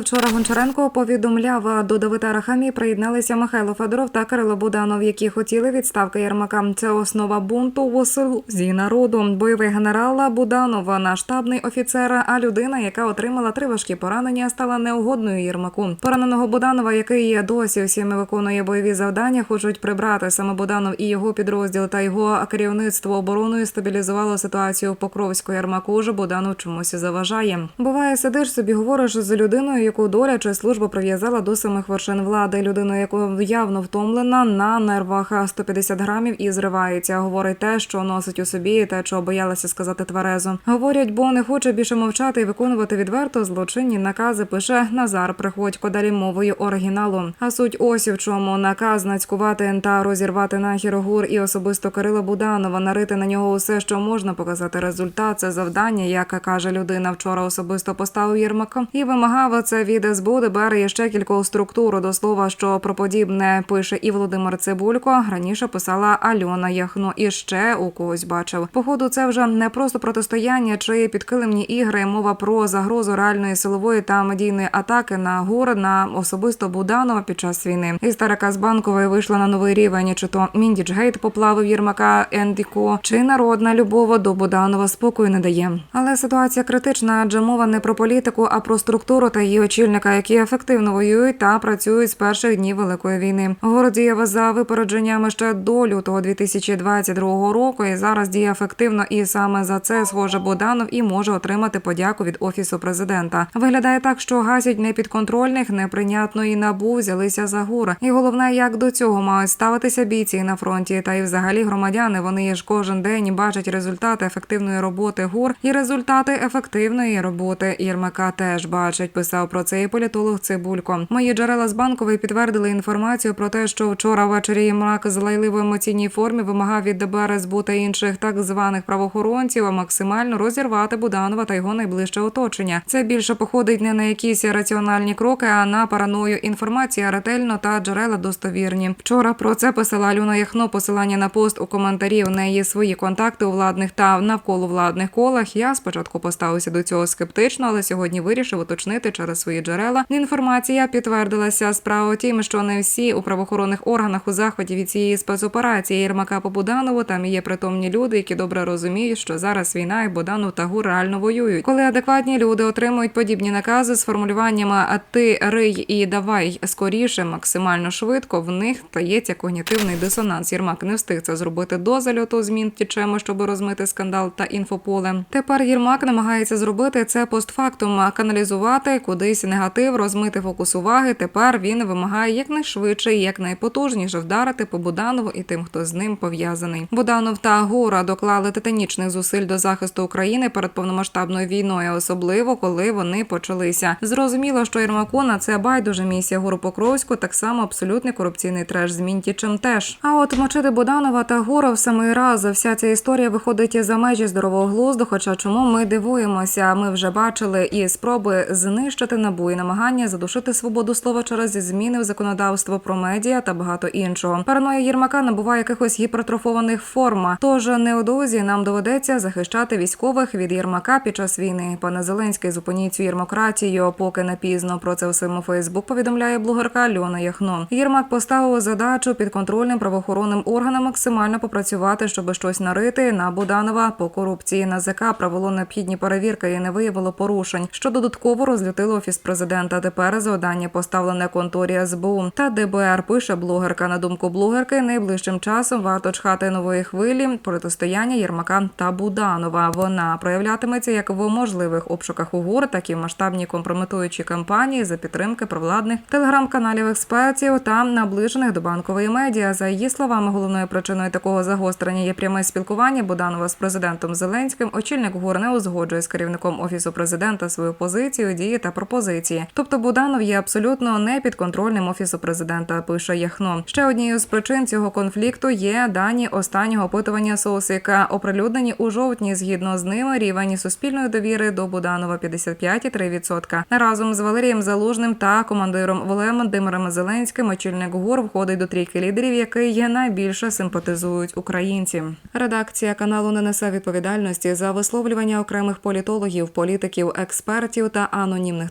Вчора Гончаренко повідомляв до Давида Рахамі приєдналися Михайло Федоров та Кирило Буданов, які хотіли відставки Єрмака. Це основа бунту в слузі народу. Бойовий генерал Буданов, наш штабний офіцер, а людина, яка отримала три важкі поранення, стала неугодною Єрмаку. Пораненого Буданова, який досі всіми виконує бойові завдання, хочуть прибрати саме Буданов і його підрозділ та його керівництво обороною стабілізувало ситуацію в Покровську. Єрмаку ж Буданов чомусь заважає. Буває, сидиш собі, говориш з людиною, яку доля чи служба прив'язала до самих вершин влади. Людиною, яку явно втомлена на нервах 150 грамів і зривається. Говорить те, що носить у собі, те, що боялася сказати тверезо. Говорять, бо не хоче більше мовчати і виконувати відверто злочинні накази. Пише Назар Приходько далі мовою оригіналу. А суть ось в чому наказ нацькувати та розірвати нахір гур і особисто Кирила Буданова, нарити на нього усе, що можна показати результат. Це завдання, яке каже людина. Вчора особисто поставив Єрмака і вимагав це від СБУ, ДБР і ще кількох структур. До слова, що про подібне пише і Володимир Цибулько. Раніше писала Альона Яхно. І ще у когось бачив. Походу, це вже не просто протистояння чи підкилимні ігри. Мова про загрозу реальної силової та медійної атаки на гур на особисто Буданова під час війни. Істерика з банкової вийшла на новий рівень. Чи то Міндіч-гейт поплавив Єрмака Ендіко, чи народна любов до Буданова спокою не дає. Але ситуація критична, адже мова не про політику, а про структуру та її очільника, які ефективно воюють та працюють з перших днів великої війни. Гор діяв за випередженнями ще до лютого 2022 року. І зараз діє ефективно, і саме за це схоже Буданов і може отримати подяку від офісу президента. Виглядає так, що гасять непідконтрольних, неприйнятно і набу взялися за гур. І головне, як до цього мають ставитися бійці на фронті, та й взагалі громадяни. Вони ж кожен день бачать результати ефективної роботи гур і результати ефективної роботи Єрмака теж бачать. Писав про це і політолог Цибулько. Мої джерела з банкової підтвердили інформацію про те, що вчора ввечері Єрмак з лайливо емоційній формі вимагав від ДБР СБУ та інших так званих правоохоронців максимально розірвати Буданова та його найближче оточення. Це більше походить не на якісь раціональні кроки, а на параною. Інформація ретельно та джерела достовірні. Вчора про це писала Альона Яхно. Посилання на пост у коментарі. У неї свої контакти у владних та навколо владних колах. Я спочатку поставився до цього скептично, але сьогодні вирішив уточнити через свої джерела. Інформація підтвердилася. Справа тім, що не всі у правоохоронних органах у заході від цієї спецоперації Єрмака по Буданову там є притомні люди, які добре розуміють, що зараз війна і Буданов та ГУР реально воюють. Коли адекватні люди отримують подібні накази з формулюваннями «а ти рий і давай скоріше, максимально швидко, в них стається когнітивний дисонанс. Єрмак не встиг це зробити до зальоту змін тічемо, щоб розмити скандал та інфополе. Тепер Єрмак намагається зробити це постфактум, каналізувати кудись негатив, розмити фокус уваги. Тепер він вимагає якнайшвидше і якнайпотужніше вдарити по Буданову і тим, хто з ним пов'язаний. Буданов та Гора доклали титанічних зусиль до захисту України перед повномасштабною війною, особливо коли вони почалися. Зрозуміло, що Єрмаку на це байдуже місія Гору Покровську так само абсолютний корупційний треш з Мінтічем теж. А от мочити Буданова та Гора в самий раз вся ця історія виходить за межі здорового глузду. Хоча чому ми дивуємося? Ми вже бачили і спроби знищити набу і намагання задушити свободу слова через зміни в законодавство про медіа та багато іншого. Параноя Єрмака набуває якихось гіпертрофованих форм. Тож неодозі нам доведеться захищати військових від Єрмака під час війни. Пане Зеленський, зупиніть цю єрмократію, поки не пізно. Про це у своєму Фейсбук повідомляє блогерка Альона Яхно. Єрмак поставив задачу підконтрольним правоохоронним органам максимально попрацювати, щоб щось нарити на Буданова по корупції. НАЗК провело необхідні перевірки і не виявило порушень, що додатково розлютило офіс президента. Тепер завдання поставлене конторі СБУ та ДБР. Пише блогерка. На думку блогерки, найближчим часом варто чхати нової хвилі протистояння Єрмака та Буданова. Вона проявлятиметься як в можливих обшуках угор, так і в масштабній компрометуючій кампанії за підтримки провладних телеграм-каналів експертів та наближених до банкової медіа. За її словами, головною причиною такого загострення є пряме спілкування Буданова з президентом Зеленським. Очільник ГУР не узгоджує з керівником офісу президента свою позицію, дії та пропозиції. Тобто Буданов є абсолютно не підконтрольним офісу президента. Пише Яхно. Ще однією з причин цього конфлікту є дані останнього опитування Сосика, оприлюднені у жовтні. Згідно з ними, рівень суспільної довіри до Буданова 55,3%. Разом з Валерієм Залужним та командиром Володимиром Зеленським очільник ГУР входить до трійки лідерів, який є найбільше симпатизують українці. Редакція каналу не несе відповідальності за висловлювання окремих політологів, політиків, експертів та анонімних